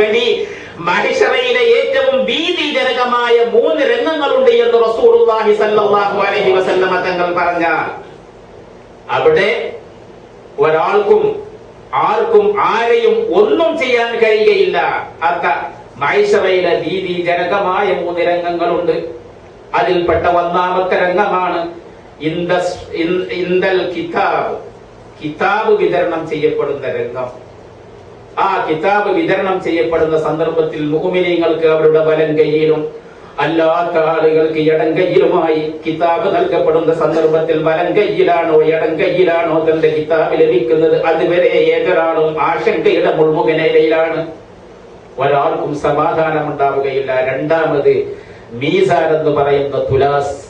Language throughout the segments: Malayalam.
വേണ്ടി മഹിഷറയിലെ ഏറ്റവും ഭീതിജനകമായ മൂന്ന് രംഗങ്ങളുണ്ട് എന്ന് റസൂലുള്ളാഹി സല്ലല്ലാഹു അലൈഹി വസല്ലമ തങ്ങൾ പറഞ്ഞ അവിടെ ഒരാൾക്കും ആർക്കും ആരെയും ഒന്നും ചെയ്യാൻ കഴിയുകയില്ല. അത്ത മൈസറയിലെ ഭീതിജനകമായ മൂന്ന് രംഗങ്ങളുണ്ട് അതിൽപ്പെട്ട ഒന്നാമത്തെ രംഗമാണ് ഇന്ദൽ കിതാബ്. കിതാബ് വിതരണം ചെയ്യപ്പെടുന്ന രംഗം. ആ കിതാബ് വിതരണം ചെയ്യപ്പെടുന്ന സന്ദർഭത്തിൽ മുഹമിനീങ്ങൾക്ക് അവരുടെ വലം കൈയിലും അല്ലാത്ത ആളുകൾക്ക് ഇടം കയ്യിലുമായി കിതാബ് നൽകപ്പെടുന്ന സന്ദർഭത്തിൽ വലം കൈയിലാണോ ഇടം കൈയിലാണോ തന്റെ കിതാബ് ലഭിക്കുന്നത്? അതുവരെ ഏതൊരാളും ആശങ്കയുടെ മുൾമുഖനയിലാണ് ഒരാൾക്കും സമാധാനം ഉണ്ടാവുകയില്ല രണ്ടാമത് മീസാൻ എന്ന് പറയുന്ന തുലാസ്.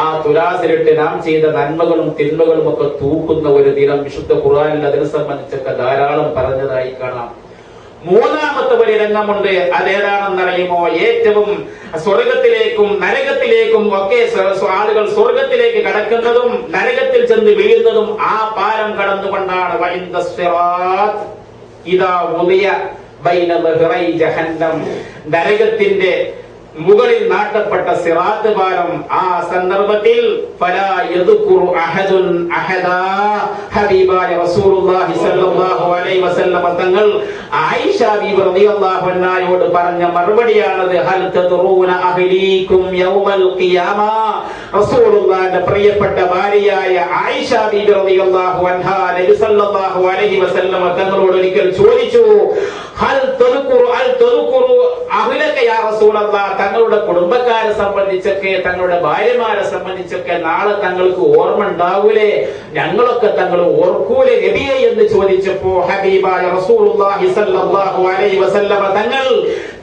ആ തുലാസിലിട്ട് നാം ചെയ്ത നന്മകളും തിന്മകളും ഒക്കെ തൂക്കുന്ന ഒരു ദിനം വിശുദ്ധ ഖുർആനിൽ അതിനെ സംബന്ധിച്ചൊക്കെ ധാരാളം പറഞ്ഞതായി കാണാം. മൂന്നാമത്തെ ഒരു രംഗമുണ്ട്. അതേതാണെന്നറിയുമോ ഏറ്റവും സ്വർഗത്തിലേക്കും നരകത്തിലേക്കും ഒക്കെ ആളുകൾ സ്വർഗത്തിലേക്ക് കടക്കുന്നതും നരകത്തിൽ ചെന്ന് വീഴുന്നതും ആ പാലം കടന്നുകൊണ്ടാണ്. ഇതാ ഉദയ നരകത്തിന്റെ മുകളിൽ നാട്ടപ്പെട്ട സിറാത്ത് പാലം ആ സന്ദർഭത്തിൽ തങ്ങൾ ആയിഷ ബീബി റളിയല്ലാഹു അൻഹായോട് പറഞ്ഞ മറുപടിയാണത് പ്രിയപ്പെട്ട ഭാര്യയായ തങ്ങളോട് ഒരിക്കൽ ചോദിച്ചു തങ്ങളുടെ കുടുംബക്കാരെ സംബന്ധിച്ചൊക്കെ തങ്ങളുടെ ഭാര്യമാരെ സംബന്ധിച്ചൊക്കെ നാളെ തങ്ങൾക്ക് ഓർമ്മ ഉണ്ടാവൂലേ ഞങ്ങളൊക്കെ തങ്ങൾ ഓർക്കൂലേ നബിയെ എന്ന് ചോദിച്ചപ്പോ ഹബീബായ റസൂലുള്ളാഹി സ്വല്ലല്ലാഹു അലൈഹി വസല്ലമ തങ്ങൾ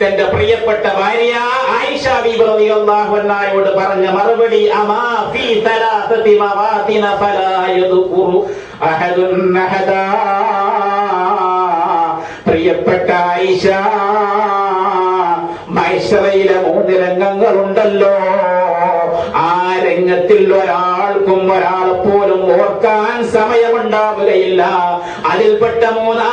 തന്റെ പ്രിയപ്പെട്ട ഭാര്യ ആയിഷ ബീബി റളിയല്ലാഹു അൻഹായോട് പറഞ്ഞ മറുപടി അമാ ഫീ തലാസതി മവാതിന ഫലാ യദ്കുറു അഹദുൻ അഹദാ. പ്രിയപ്പെട്ട ആയിഷ മൈസറയിലെ മൂന്ന് രംഗങ്ങളുണ്ടല്ലോ. ആ രംഗത്തിൽ ഒരാൾക്കും ഒരാൾ പോലും ഓർക്കാൻ സമയമുണ്ടാവുകയില്ല. അതിൽപ്പെട്ട മൂന്നാമത്തെ